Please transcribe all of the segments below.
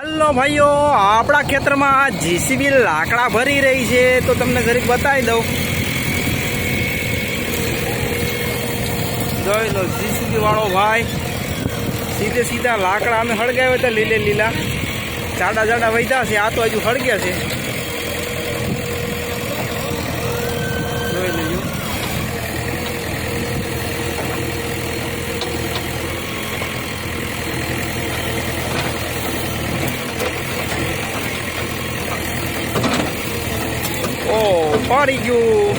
Hello ભાઈઓ, આપણા ખેતરમાં જીસીબી લાકડા ભરી રહી છે, તો તમને જરીક બતાવી દઉં. જોઈ લો જીસીબી વાળો ભાઈ, સીધે સીધા લાકડા અમે હળગાવ્યા હતા લીલે લીલા. જાડા જાડા વૈધા છે, આ તો હજુ હળગ્યા છે. જોઈ લેજો. ઓ પડી ગયું.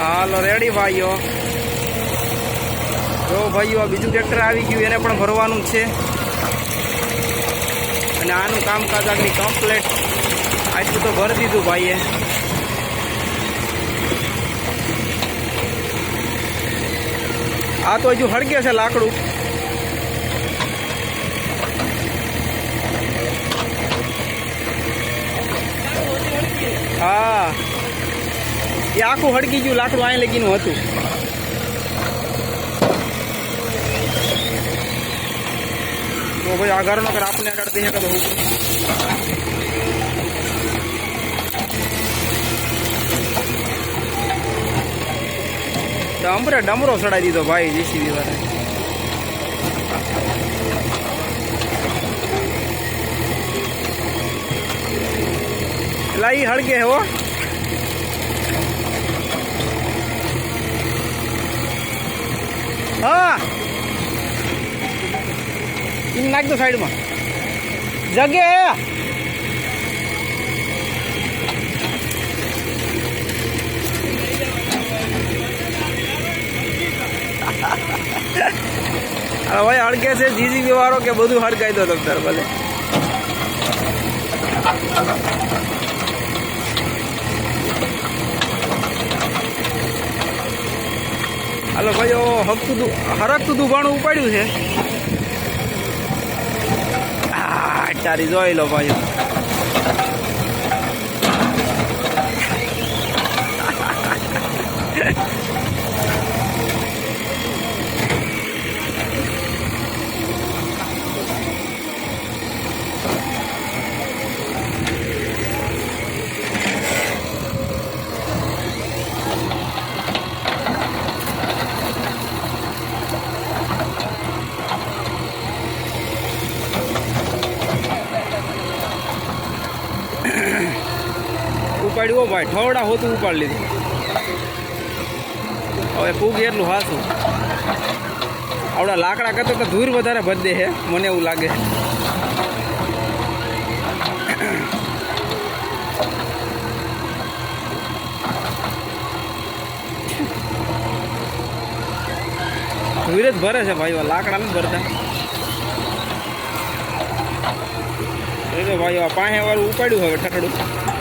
હાલો રેડી ભાઈઓ. જો ભાઈઓ બીજું ટ્રેક્ટર આવી ગયું, એને પણ ભરવાનું છે. અને આનું કામકાજ આગળ કમ્પ્લેટ આટલું તો ભરી દીધું ભાઈએ. આ તો હજુ હળગે છે લાકડું. હા. એ આખું હળગી ગયું, લાકડું અહીં લગીનું હતું. તો ભાઈ આગળ નો કર આપણે આગળ દે કે હું ડમરે ચડાવી દીધો ભાઈ જીસીબી વાળા એટલે ઈ હળગે હો હા ઈ નાખ દો સાઈડમાં જગે હવે ભાઈ હળગે છે જીજીબી વાળો કે બધું હળગાઈ દો તમે તાર ભલે હાલો ભાઈઓ હકતું હરકતું દુભાણું ઉપાડ્યું છે. તારી જોઈ લો ભાઈઓ. ઉપાડ્યું હો ભાઈ, ઠવડા હોતું ઉપાડી લીધું. હવે પૂગ એટલું હાસું. આવડા લાકડા કરતા તો ધૂર વધારે ભદ્દે છે મને એવું લાગે. ધૂર જ ભરે છે ભાઈઓ, લાકડા નથી ભરતા. ભાઈઓ, આ પાસે વાળું ઉપાડ્યું હવે ઠઠડું.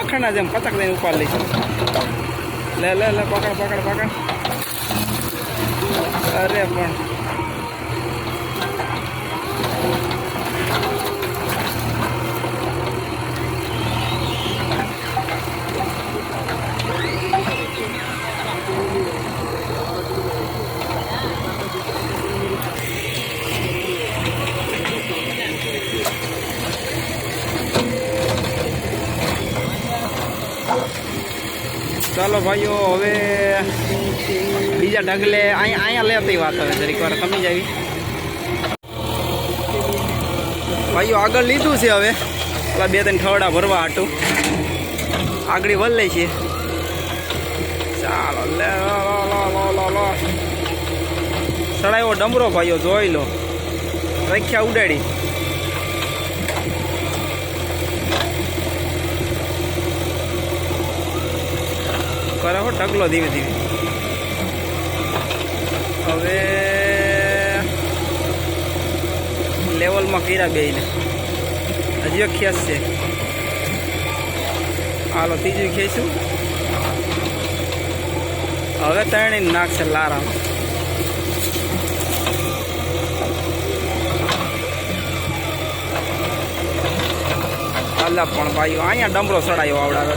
માખણના જેમ પતક દઈને ઉપાડ લઈશું લે લે લે પકડ પકડ પકડ અરે પણ. ચાલો ભાઈઓ, હવે બીજા ઢગલે અહીંયા અહીંયા લેતી વાત હવે જરીક વાર કમી જાવી. ભાઈઓ, આગળ લીધું છે હવે. પેલા બે ત્રણ ઠવડા ભરવા હાટું. આગળ વલ લઈ છે. ચાલો લો. સડાયો ડમરો ભાઈઓ, જોઈ લો. રખ્યા ઉડાડી કરે હો ઢગલો ધીમે ધીમે. હવે લેવલમાં કર્યા બે હજી ખેસ છે. હાલો, ત્રીજું ખેંચું. હવે ત્રણેય નાખશે લારા અલા પણ ભાઈ અહીંયા ડમરો સડાયો આવડાવે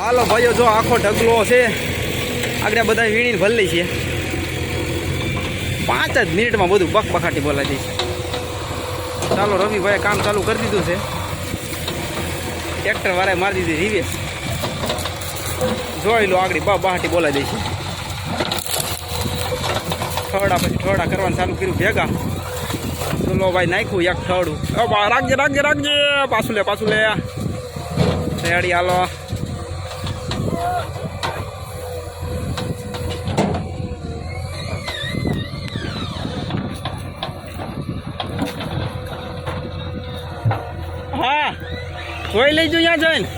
ચાલો ભાઈઓ, જો આખો ઢગલો છે. આગળ બધા વીણીને ભરી છે. પાંચ જ મિનિટમાં બધું બક બખાટી બોલાઈ દઈશ ચાલો રવિભાઈએ કામ ચાલુ કરી દીધું છે. ટ્રેક્ટર વાળાએ મારી દીધી રિવેસ. જોઈ લો આગળ બા બહાટી બોલાઈ દઈશ ઠોડા પછી ઠોડા કરવાનું ચાલુ કર્યું ભેગા. ચલો ભાઈ નાખ્યું એક ઠોડું રાખજે રાખજે રાખજે. પાછું લે પાછું લે. રેડી, હાલો. હા જોઈ લઈજો ત્યાં જઈને.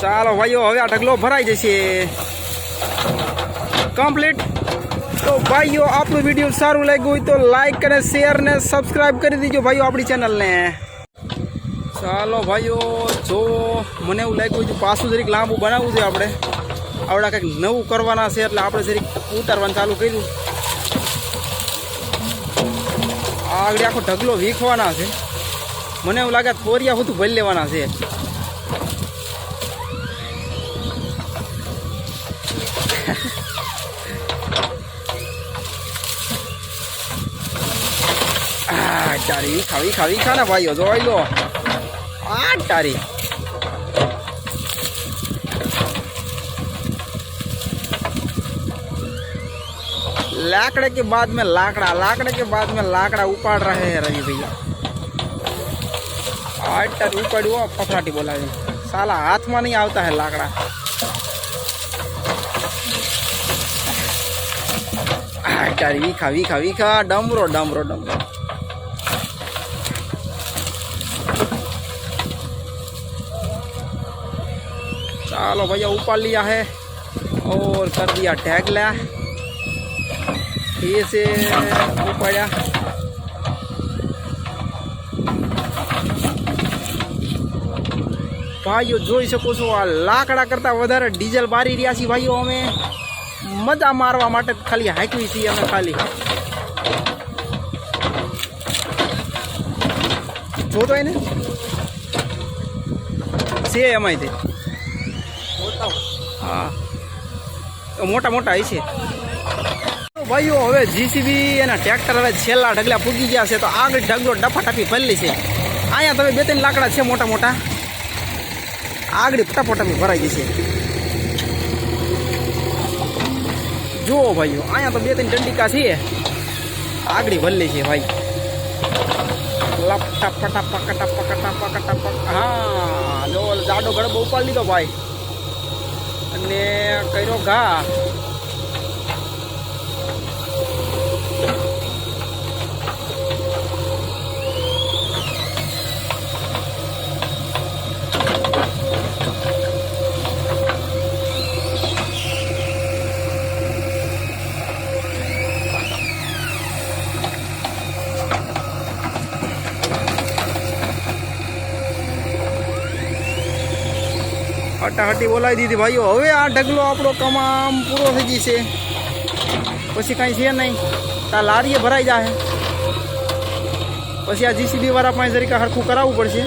ચાલો ભાઈઓ, હવે આ ઢગલો ભરાઈ જશે. કમ્પ્લીટ તો ભાઈઓ, આપણું વીડિયો સારું લાગ્યું હોય તો લાઈક અને શેર ને સબસ્ક્રાઈબ કરી દીજો ભાઈઓ આપણી ચેનલને ચાલો ભાઈઓ, જો મને એવું લાગ્યું છે પાછું જરીક લાંબુ બનાવવું છે આપણે. આવડા કંઈક નવું કરવાના છે એટલે આપણે જરીક ઉતારવાનું ચાલુ કર્યું. આગળ આખો ઢગલો વીખવાના છે. મને એવું લાગે થોરિયા બધું ભરી લેવાના છે. આ ખાવી ખાવી વીખા ને ભાઈઓ જોઈ લો. कटारी लाकड़े के बाद में लाकड़ा, लाकड़े के बाद में लाकड़ा उपाड़ रहे हैं रवि भैया। आज आटर उपाड़ो पफराटी बोला जी। साला हाथ में नहीं आता है लाकड़ा। आटर वीखा वीखा वीखा? डमरो डमरो डमरो। चलो भैया ऊपर लिया है और कर दिया टैगला ये से ऊपड़ा ભાઈઓ જોઈ શકો છો આ લાકડા કરતાં વધારે ડીઝલ બારી રહ્યા છીએ ભાઈઓ અમે મજા મારવા માટે જ ખાલી હાંકવી છીએ અમે ખાલી જોતો એને છે એમાંય તે હા. મોટા મોટા હશે. ભાઈઓ, હવે જીસીબી એના ટ્રેક્ટર હવે છેલ્લા ઢગલા પૂગી ગયા છે, તો આગળ ઢગલો ડફાટફી ભરેલી છે. અહીંયા તમે બે ત્રણ લાકડા છે મોટા મોટા. આગળ ફટાફટાફી ભરાઈ ગઈ છે. જુઓ ભાઈઓ, અહીંયા તો બે ત્રણ દંડિકા છે. આગળ ભરલી છે ભાઈ. લપટા પટા પકટા પકટા પકટા પક હા, જો જાડો ગળબો ઉપાડી લીધો ભાઈ. અને કર્યો ઘા. હટાહટી બોલાવી દીધી. ભાઈઓ, હવે આ ઢગલો આપણો કમામ પૂરો થઈ જશે પછી કાંઈ છે નહીં. તા લારીએ ભરાઈ જાય પછી આ જીસીબી વાળા પાસે જરીક હરખું કરાવવું પડશે.